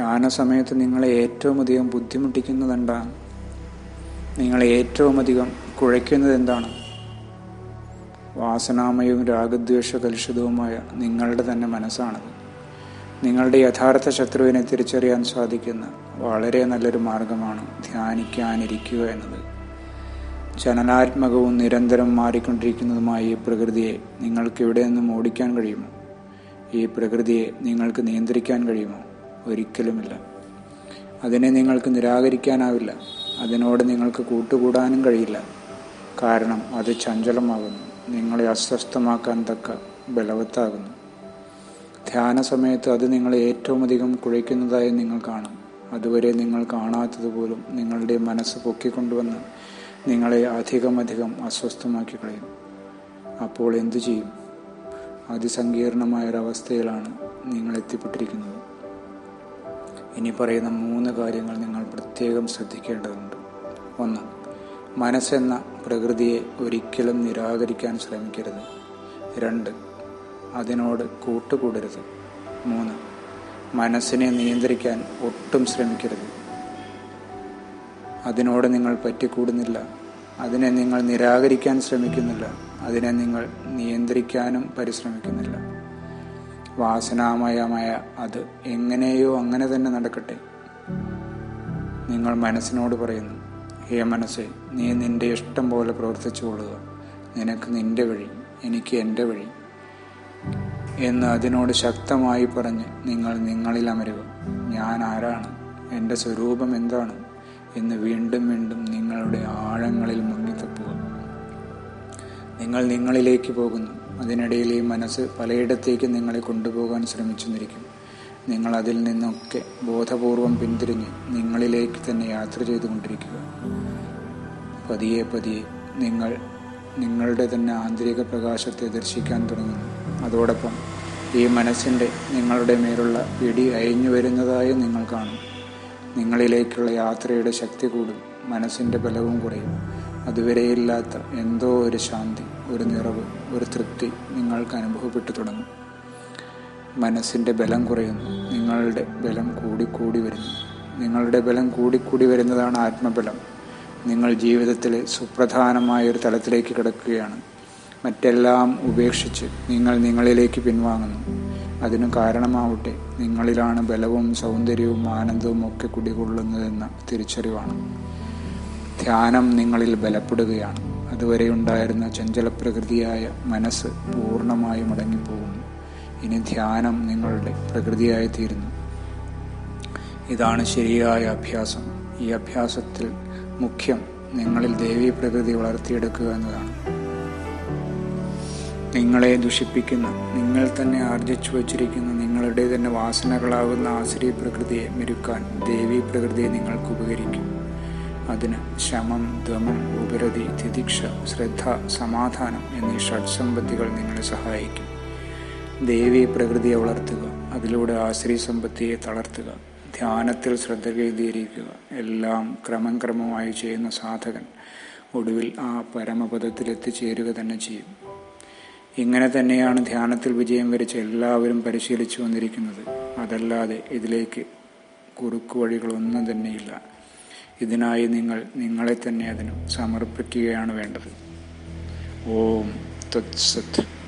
ധ്യാന സമയത്ത് നിങ്ങളെ ഏറ്റവും അധികം ബുദ്ധിമുട്ടിക്കുന്നത് എന്താണ് നിങ്ങളെ ഏറ്റവും അധികം കുഴയ്ക്കുന്നത് എന്താണ്? വാസനാമയവും രാഗദ്വേഷ കലുഷിതവുമായ നിങ്ങളുടെ തന്നെ മനസ്സാണത് നിങ്ങളുടെ യഥാർത്ഥ ശത്രുവിനെ തിരിച്ചറിയാൻ സാധിക്കുന്ന വളരെ നല്ലൊരു മാർഗമാണ് ധ്യാനിക്കാനിരിക്കുക എന്നത്. ചലനാത്മകവും നിരന്തരം മാറിക്കൊണ്ടിരിക്കുന്നതുമായ ഈ പ്രകൃതിയെ നിങ്ങൾക്ക് ഇവിടെ നിന്നും ഓടിക്കാൻ കഴിയുമോ? ഈ പ്രകൃതിയെ നിങ്ങൾക്ക് നിയന്ത്രിക്കാൻ കഴിയുമോ? ഒരിക്കലുമില്ല. അതിനെ നിങ്ങൾക്ക് നിരാകരിക്കാനാവില്ല. അതിനോട് നിങ്ങൾക്ക് കൂട്ടുകൂടാനും കഴിയില്ല. കാരണം അത് ചഞ്ചലമാകുന്നു. നിങ്ങളെ അസ്വസ്ഥമാക്കാൻ തക്ക ബലവത്താകുന്നു. ധ്യാന സമയത്ത് അത് നിങ്ങളെ ഏറ്റവും അധികം കുഴയ്ക്കുന്നതായി നിങ്ങൾ കാണും. അതുവരെ നിങ്ങൾ കാണാത്തതുപോലും നിങ്ങളുടെ മനസ്സ് പൊക്കിക്കൊണ്ടുവന്ന് നിങ്ങളെ അധികം അധികം അസ്വസ്ഥമാക്കി കളയും അപ്പോൾ എന്തു ചെയ്യും? അതിസങ്കീർണമായൊരവസ്ഥയിലാണ് നിങ്ങൾ എത്തിപ്പെട്ടിരിക്കുന്നത്. ഇനി പറയുന്ന മൂന്ന് കാര്യങ്ങൾ നിങ്ങൾ പ്രത്യേകം ശ്രദ്ധിക്കേണ്ടതുണ്ട്. ഒന്ന് മനസ്സെന്ന പ്രകൃതിയെ ഒരിക്കലും നിരാകരിക്കാൻ ശ്രമിക്കരുത്. രണ്ട് അതിനോട് കൂട്ടുകൂടരുത്. മൂന്ന് മനസ്സിനെ നിയന്ത്രിക്കാൻ ഒട്ടും ശ്രമിക്കരുത്. അതിനോട് നിങ്ങൾ പറ്റിക്കൂടുന്നില്ല. അതിനെ നിങ്ങൾ നിരാകരിക്കാൻ ശ്രമിക്കുന്നില്ല. അതിനെ നിങ്ങൾ നിയന്ത്രിക്കാനും പരിശ്രമിക്കുന്നില്ല. വാസനാമയമായ അത് എങ്ങനെയോ അങ്ങനെ തന്നെ നടക്കട്ടെ. നിങ്ങൾ മനസ്സിനോട് പറയുന്നു ഹേ മനസ്സെ നീ നിന്റെ ഇഷ്ടം പോലെ പ്രവർത്തിച്ചു കൊള്ളുക. നിനക്ക് നിന്റെ വഴി എനിക്ക് എന്റെ വഴി. എന്ന് അതിനോട് ശക്തമായി പറഞ്ഞ് നിങ്ങൾ നിങ്ങളിൽ അമരുക. ഞാൻ ആരാണ്? എന്റെ സ്വരൂപം എന്താണ്? എന്ന് വീണ്ടും വീണ്ടും നിങ്ങളുടെ ആഴങ്ങളിൽ മുങ്ങിത്തപ്പുക നിങ്ങൾ നിങ്ങളിലേക്ക് പോകുന്നു. അതിനിടയിൽ ഈ മനസ്സ് പലയിടത്തേക്ക് നിങ്ങളെ കൊണ്ടുപോകാൻ ശ്രമിച്ചെന്നിരിക്കും നിങ്ങൾ അതിൽ നിന്നൊക്കെ ബോധപൂർവം പിന്തിരിഞ്ഞ് നിങ്ങളിലേക്ക് തന്നെ യാത്ര ചെയ്തുകൊണ്ടിരിക്കുക. പതിയെ പതിയെ നിങ്ങൾ നിങ്ങളുടെ തന്നെ ആന്തരിക പ്രകാശത്തെ ദർശിക്കാൻ തുടങ്ങുന്നു. അതോടൊപ്പം ഈ മനസ്സിന്റെ നിങ്ങളുടെ മേലുള്ള പിടി അയഞ്ഞു വരുന്നതായി നിങ്ങൾ കാണും. നിങ്ങളിലേക്കുള്ള യാത്രയുടെ ശക്തി കൂടും. മനസ്സിന്റെ ബലവും കുറയും. അതുവരെയില്ലാത്ത എന്തോ ഒരു ശാന്തി ഒരു നിറവ് ഒരു തൃപ്തി നിങ്ങൾക്ക് അനുഭവപ്പെട്ടു തുടങ്ങും. മനസ്സിന്റെ ബലം കുറയുന്നു. നിങ്ങളുടെ ബലം കൂടിക്കൂടി വരുന്നു. നിങ്ങളുടെ ബലം കൂടിക്കൂടി വരുന്നതാണ് ആത്മബലം. നിങ്ങൾ ജീവിതത്തിലെ സുപ്രധാനമായ ഒരു തലത്തിലേക്ക് കിടക്കുകയാണ്. മറ്റെല്ലാം ഉപേക്ഷിച്ച് നിങ്ങൾ നിങ്ങളിലേക്ക് പിൻവാങ്ങുന്നു. അതിനു കാരണമാവട്ടെ നിങ്ങളിലാണ് ബലവും സൗന്ദര്യവും ആനന്ദവും ഒക്കെ കുടികൊള്ളുന്നതെന്ന തിരിച്ചറിവാണ്. ധ്യാനം നിങ്ങളിൽ ബലപ്പെടുകയാണ്. അതുവരെ ഉണ്ടായിരുന്ന ചഞ്ചല പ്രകൃതിയായ മനസ്സ് പൂർണമായും മടങ്ങിപ്പോകുന്നു. ഇനി ധ്യാനം നിങ്ങളുടെ പ്രകൃതിയായി തീരുന്നു. ഇതാണ് ശരിയായ അഭ്യാസം. ഈ അഭ്യാസത്തിൽ മുഖ്യം നിങ്ങളിൽ ദേവീ പ്രകൃതി വളർത്തിയെടുക്കുക എന്നതാണ്. നിങ്ങളെ ദുഷിപ്പിക്കുന്ന നിങ്ങൾ തന്നെ ആർജിച്ചു വച്ചിരിക്കുന്ന നിങ്ങളുടെ തന്നെ വാസനകളാകുന്ന ആശ്രീ പ്രകൃതിയെ മെരുക്കാൻ ദേവീ പ്രകൃതിയെ നിങ്ങൾക്ക് ഉപകരിക്കും. അതിന് ശമം ധമം ഉപരതി തിദിക്ഷ ശ്രദ്ധ സമാധാനം എന്നീ ഷഡ്സമ്പത്തികൾ നിങ്ങളെ സഹായിക്കും. ദേവീ പ്രകൃതിയെ വളർത്തുക അതിലൂടെ ആശ്രീ സമ്പത്തിയെ തളർത്തുക ധ്യാനത്തിൽ ശ്രദ്ധ കേന്ദ്രീകരിക്കുക. എല്ലാം ക്രമം ക്രമമായി ചെയ്യുന്ന സാധകൻ ഒടുവിൽ ആ പരമപദത്തിൽ എത്തിച്ചേരുക തന്നെ ചെയ്യും. ഇങ്ങനെ തന്നെയാണ് ധ്യാനത്തിൽ വിജയം വരിച്ച എല്ലാവരും പരിശീലിച്ചു വന്നിരിക്കുന്നത്. അതല്ലാതെ ഇതിലേക്ക് കുറുക്കു വഴികളൊന്നും തന്നെയില്ല. ഇതിനായി നിങ്ങൾ നിങ്ങളെ തന്നെ അതിനു സമർപ്പിക്കുകയാണ് വേണ്ടത്. ഓം തത്സത്ത്